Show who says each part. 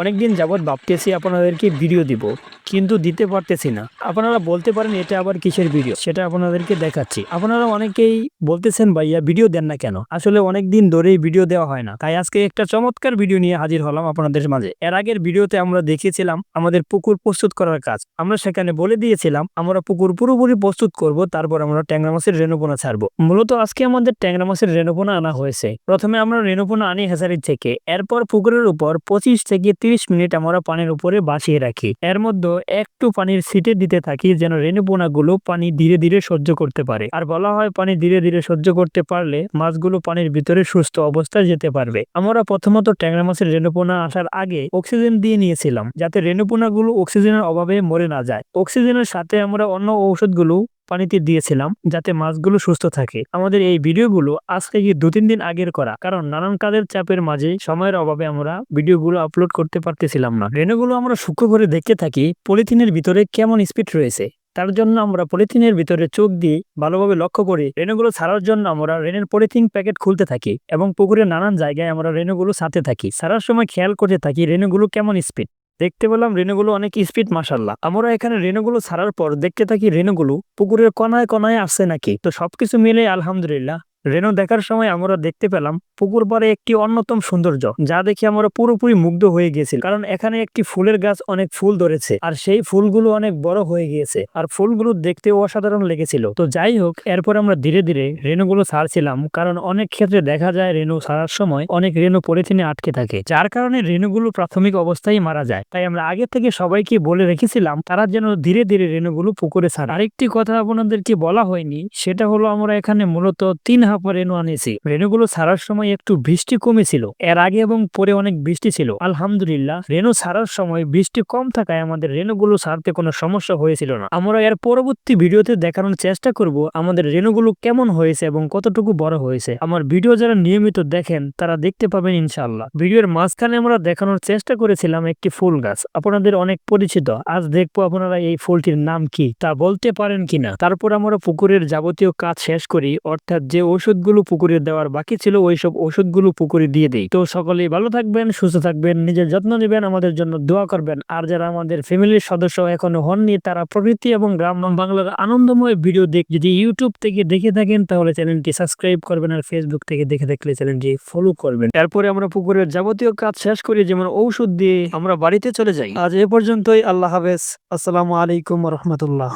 Speaker 1: অনেকদিন যাবৎ ভাবতেছি আপনাদেরকে ভিডিও দিব, কিন্তু দিতে পারতেছি না। আপনারা বলতে পারেন এটা আবার কিসের ভিডিও সেটা আপনাদেরকে দেখাচ্ছি। আপনারা অনেকেই বলতেছেন, ভাইয়া ভিডিও দেন না কেন? আসলে অনেক দিন ধরেই ভিডিও দেওয়া হয় না। তাই আজকে একটা চমৎকার ভিডিও নিয়ে হাজির হলাম আপনাদের মাঝে। এর আগের ভিডিওতে আমরা দেখিয়েছিলাম আমাদের পুকুর প্রস্তুত করার কাজ। আমরা সেখানে বলে দিয়েছিলাম, আমরা পুকুর পুরোপুরি প্রস্তুত করব, তারপর আমরা ট্যাংরা মাছের রেণুপোনা ছাড়বো। মূলত আজকে আমাদের ট্যাংরা মাছের রেণুপোনা আনা হয়েছে। প্রথমে আমরা রেণুপোনা আনি হেসারি থেকে। এরপর পুকুরের উপর পঁচিশ থেকে তিরিশ মিনিট আমরা পানির উপরে বাসিয়ে রাখি। এর মধ্যে একটু পানির সিটে দিতে থাকি যেন রেণুপোনাগুলো পানি ধীরে ধীরে সহ্য করতে পারে। আর বলা হয় পানি ধীরে ধীরে সহ্য করতে পারলে মাছগুলো পানির ভিতরে সুস্থ অবস্থায় যেতে পারবে। আমরা প্রথমত ট্যাংরা মাছের রেণুপোনা আসার আগে অক্সিজেন দিয়ে নিয়েছিলাম, যাতে রেণুপোনাগুলো অক্সিজেনের অভাবে মরে না যায়। অক্সিজেনের সাথে আমরা অন্য ঔষধগুলো পানিতে দিয়েছিলাম যাতে মাছগুলো সুস্থ থাকে। আমাদের এই ভিডিওগুলো আজ থেকে দু তিন দিন আগের করা? কারণ নানান কাজের চাপের মাঝে সময়ের অভাবে আমরা ভিডিওগুলো আপলোড করতে পারতেছিলাম না। রেণুগুলো আমরা সূক্ষ্ম করে দেখতে থাকি পলিথিনের ভিতরে কেমন স্পিড রয়েছে। তার জন্য আমরা পলিথিনের ভিতরে চোখ দিয়ে ভালোভাবে লক্ষ্য করি রেণুগুলো ছাড়ার জন্য আমরা রেনের পলিথিন প্যাকেট খুলতে থাকি এবং পুকুরের নানান জায়গায় আমরা রেণুগুলো সাথে থাকি। ছাড়ার সময় খেয়াল করতে থাকি রেণুগুলো কেমন স্পিড দেখতে পেলাম রেণুগুলো অনেক স্পিড মাসাল্লাহ আমরা এখানে রেণুগুলো ছাড়ার পর দেখতে থাকি রেণুগুলো পুকুরের কনায় কনায় আসছে নাকি? তো সবকিছু মিলে আলহামদুলিল্লাহ। রেণু দেখার সময় আমরা দেখতে পেলাম পুকুর পাড়ে একটি অন্যতম সৌন্দর্য, যা দেখে আমরা পুরোপুরি মুগ্ধ হয়ে গিয়েছিল কারণ এখানে একটি ফুলের গাছ অনেক ফুল ধরেছে, আর সেই ফুলগুলো অনেক বড় হয়ে গিয়েছে, আর ফুলগুলো দেখতে অসাধারণ লেগেছিল। তো যাই হোক, এরপর আমরা ধীরে ধীরে রেণুগুলো ছাড়ছিলাম, কারণ অনেক ক্ষেত্রে দেখা যায় রেণু ছাড়ার সময় অনেক রেণু পলিথিনে আটকে থাকে, যার কারণে রেণুগুলো প্রাথমিক অবস্থায় মারা যায়। তাই আমরা আগে থেকে সবাইকে বলে রেখেছিলাম, তারা যেন ধীরে ধীরে রেণুগুলো পুকুরে ছাড়ে। আরেকটি কথা আপনাদেরকে বলা হয়নি, সেটা হলো আমরা এখানে মূলত তিন রেণু আনিয়েছি রেণুগুলো ছাড়ার সময় একটু বৃষ্টি কমেছিল। এর আগে এবং পরে অনেক বৃষ্টি ছিল। আলহামদুলিল্লাহ, রেণু ছাড়ার সময় বৃষ্টি কম থাকায় আমাদের রেণুগুলো ছাড়তে কোনো সমস্যা হয়েছিল না। আমরা এর পরবর্তী ভিডিওতে দেখানোর চেষ্টা করব আমাদের রেণুগুলো কেমন হয়েছে এবং কতটুকু বড় হয়েছে। আমার ভিডিও যারা নিয়মিত দেখেন, তারা দেখতে পাবেন ইনশাআল্লাহ। ভিডিওর মাঝখানে আমরা দেখানোর চেষ্টা করেছিলাম একটি ফুল গাছ। আপনাদের অনেক পরিচিত। আজ দেখব আপনারা এই ফুলটির নাম কি, তা বলতে পারেন কিনা। তারপর আমরা পুকুরের যাবতীয় কাজ শেষ করি। অর্থাৎ যে ওষুধগুলো পুকুরে দেওয়ার বাকি ছিল, ওইসব ওষুধগুলো পুকুরে দিয়ে দিই। তো সকলেই ভালো থাকবেন, সুস্থ থাকবেন, নিজের যত্ন নেবেন, আমাদের জন্য দোয়া করবেন। আর যারা আমাদের ফ্যামিলির সদস্য এখনও হননি, তারা প্রকৃতি এবং গ্রাম বাংলার আনন্দময় ভিডিও দেখ যদি ইউটিউব থেকে দেখে থাকেন, তাহলে চ্যানেলটি সাবস্ক্রাইব করবেন আর ফেসবুক থেকে দেখে থাকলে চ্যানেলটি ফলো করবেন। তারপরে আমরা পুকুরের যাবতীয় কাজ শেষ করি, যেমন ঔষধ দিয়ে আমরা বাড়িতে চলে যাই। আজ এ পর্যন্তই, আল্লাহ হাফেজ। আসসালামু আলাইকুম রহমতুল্লাহ।